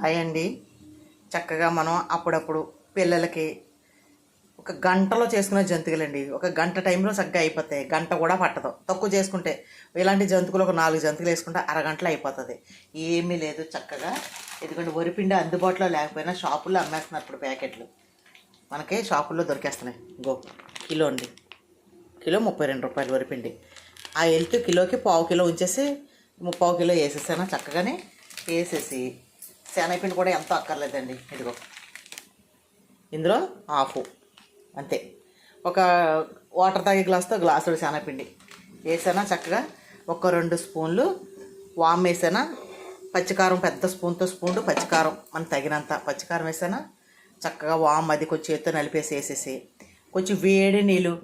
Hi అండి. చక్కగా మనం అప్పుడప్పుడు పిల్లలకి ఒక గంటలో చేసుకునే జంతువులండి ఒక గంట టైంలో చక్కగా అయిపోతాయి. గంట కూడా పట్టదు. తక్కువ చేసుకుంటే ఇలాంటి జంతువులు ఒక నాలుగు జంతువులు వేసుకుంటే అరగంటలో అయిపోతుంది. ఏమీ లేదు చక్కగా. ఎందుకంటే వరిపిండి అందుబాటులో లేకపోయినా షాపుల్లో అమ్మేస్తున్నారు ఇప్పుడు ప్యాకెట్లు మనకి షాపుల్లో దొరికేస్తున్నాయి. గో కిలో అండి. కిలో ముప్పై రెండు రూపాయలు వరిపిండి. ఆ ఎల్తు కిలోకి పావు కిలో ఉంచేసి ముప్పావు కిలో వేసేసాను చక్కగానే? వేసేసి శనగపిండి కూడా ఎంతో అక్కర్లేదండి. ఇదిగో. ఇందులో ఆఫ్ అంతే. ఒక వాటర్ తాగే గ్లాస్తో గ్లాసుడు శనగపిండి వేసానా చక్కగా? ఒక రెండు స్పూన్లు వామ్ వేసానా? పచ్చికారం పెద్ద స్పూన్తో స్పూన్ పచ్చికారం. మనకు తగినంత పచ్చికారం వేసానా? చక్కగా వామ్ అది కొంచెం చేతితో నలిపేసి వేసేసి. కొంచెం వేడి నీళ్ళు.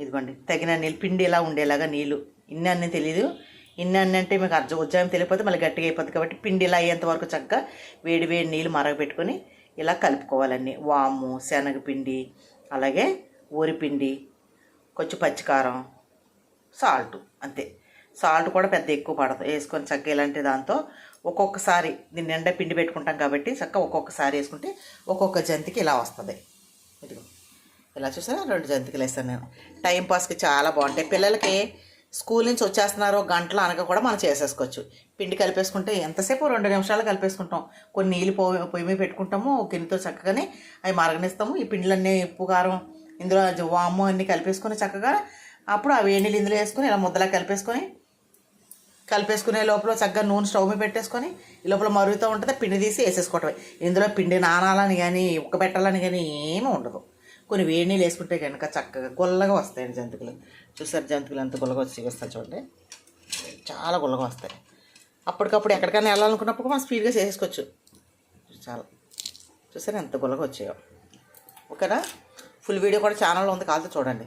ఇదిగోండి. తగిన నీళ్ళు. పిండి ఇలా ఉండేలాగా నీళ్ళు. ఇన్ని అన్నీ తెలియదు ఇన్ని అంటే మీకు అర్జం ఉజ్జాయం తెలియకపోతే మళ్ళీ గట్టిగా అయిపోతుంది కాబట్టి పిండి ఇలా అయ్యేంత వరకు చక్కగా వేడి వేడి నీళ్ళు మరగపెట్టుకొని ఇలా కలుపుకోవాలండి. వాము శనగపిండి అలాగే ఊరిపిండి కొంచెం పచ్చికారం సాల్ట్ అంతే. సాల్ట్ కూడా పెద్ద ఎక్కువ పడదు. వేసుకొని చక్కగా ఇలాంటి దాంతో ఒక్కొక్కసారి దీన్ని నిండా పిండి పెట్టుకుంటాం కాబట్టి చక్కగా ఒక్కొక్కసారి వేసుకుంటే ఒక్కొక్క జంతికి ఇలా వస్తుంది. ఇదిగో. ఇలా చూసారా? రెండు జంతికలు వేస్తాను నేను. టైం పాస్కి చాలా బాగుంటాయి. పిల్లలకి స్కూల్ నుంచి వచ్చేస్తున్నారో గంటలు అనక కూడా మనం చేసేసుకోవచ్చు. పిండి కలిపేసుకుంటే ఎంతసేపు? రెండు నిమిషాలు కలిపేసుకుంటాం. కొన్ని నీళ్ళు పోయి పొయ్యి మీద పెట్టుకుంటాము. గిన్నెతో చక్కగానే అవి మరగనిస్తాము. ఈ పిండిలన్నీ ఉప్పు కారం ఇందులో జ- వాము అన్నీ కలిపేసుకొని చక్కగా అప్పుడు ఆ వేడి నీళ్ళు ఇందులో వేసుకొని ఇలా ముద్దలా కలిపేసుకొని కలిపేసుకునే లోపల చక్కగా నూనె స్టవ్ మీద పెట్టేసుకొని ఈ లోపల మరుగుతూ ఉంటుంది. పిండి తీసి వేసేసుకోవటమే. ఇందులో పిండి నానాలని కానీ ఉక్క పెట్టాలని కానీ ఏమీ ఉండదు. కొన్ని వేడి నీళ్ళు వేసుకుంటే కనుక చక్కగా గుల్లగా వస్తాయండి జంతికలు. చూసారు జంతికలు ఎంత గుల్లగా వచ్చి వస్తాయి చూడండి. చాలా గుల్లగా వస్తాయి. అప్పటికప్పుడు ఎక్కడికైనా వెళ్ళాలనుకున్నప్పుడు మనం స్పీడ్గా చేసేసుకోవచ్చు. చాలా. చూసారు ఎంత గుల్లగా వచ్చాయో. ఓకేనా? ఫుల్ వీడియో కూడా ఛానల్లో ఉంది కాదు చూడండి.